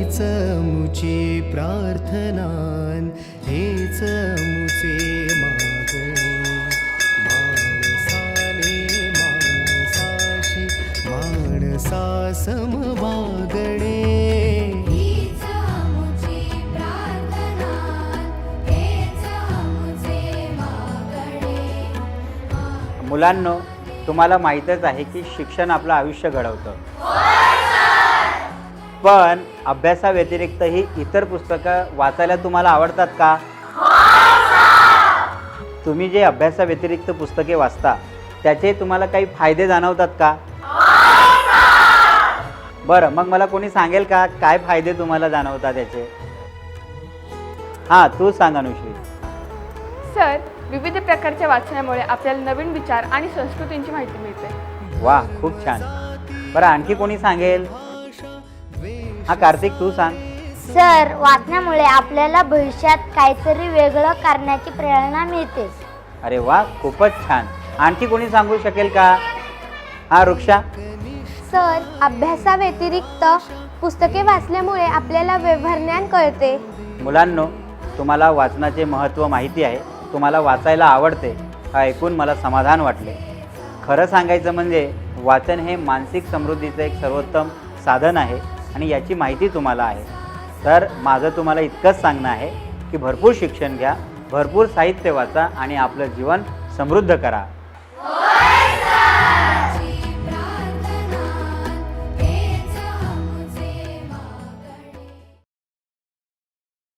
हीच मुची प्रार्थनान हेच मुचे मागणे माणसाने माणसाशी माणसा समवागणे प्रार्थना मुलांनो तुम्हाला माहीतच आहे की शिक्षण आपलं आयुष्य घडवतं. पण अभ्यासाव्यतिरिक्तही इतर पुस्तकं वाचायला तुम्हाला आवडतात का? तुम्ही जे अभ्यासाव्यतिरिक्त पुस्तके वाचता त्याचे तुम्हाला काही फायदे जाणवतात का? बरं मग मला कोणी सांगेल का काय फायदे तुम्हाला जाणवतात त्याचे हां तू सांग अनुश्री. सर विविध प्रकारच्या वाचनामुळे आपल्याला नवीन विचार आणि संस्कृतींची माहिती मिळते. वा खूप छान. बरं आणखी कोणी सांगेल? हा कार्तिक तू सांग. सर वाचण्यामुळे आपल्याला भविष्यात काहीतरी वेगळं करण्याची प्रेरणा मिळते. अरे वा खूपच छान. आणखी कोणी सांगू शकेल का? हा वृक्षा. सर अभ्यासाव्यतिरिक्त पुस्तके वाचल्यामुळे आपल्याला व्यवहारज्ञान कळते. मुलांनो तुम्हाला वाचनाचे महत्त्व माहिती आहे. तुम्हाला वाचायला आवडते. हा ऐकून मला समाधान वाटले. खरं सांगायचं म्हणजे वाचन हे मानसिक समृद्धीचं एक सर्वोत्तम साधन आहे. आणि याची माहिती तुम्हाला आहे. तर माझं तुम्हाला इतकंच सांगणं आहे की भरपूर शिक्षण घ्या भरपूर साहित्य वाचा आणि आपलं जीवन समृद्ध करा.